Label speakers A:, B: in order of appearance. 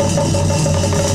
A: ハハハハ!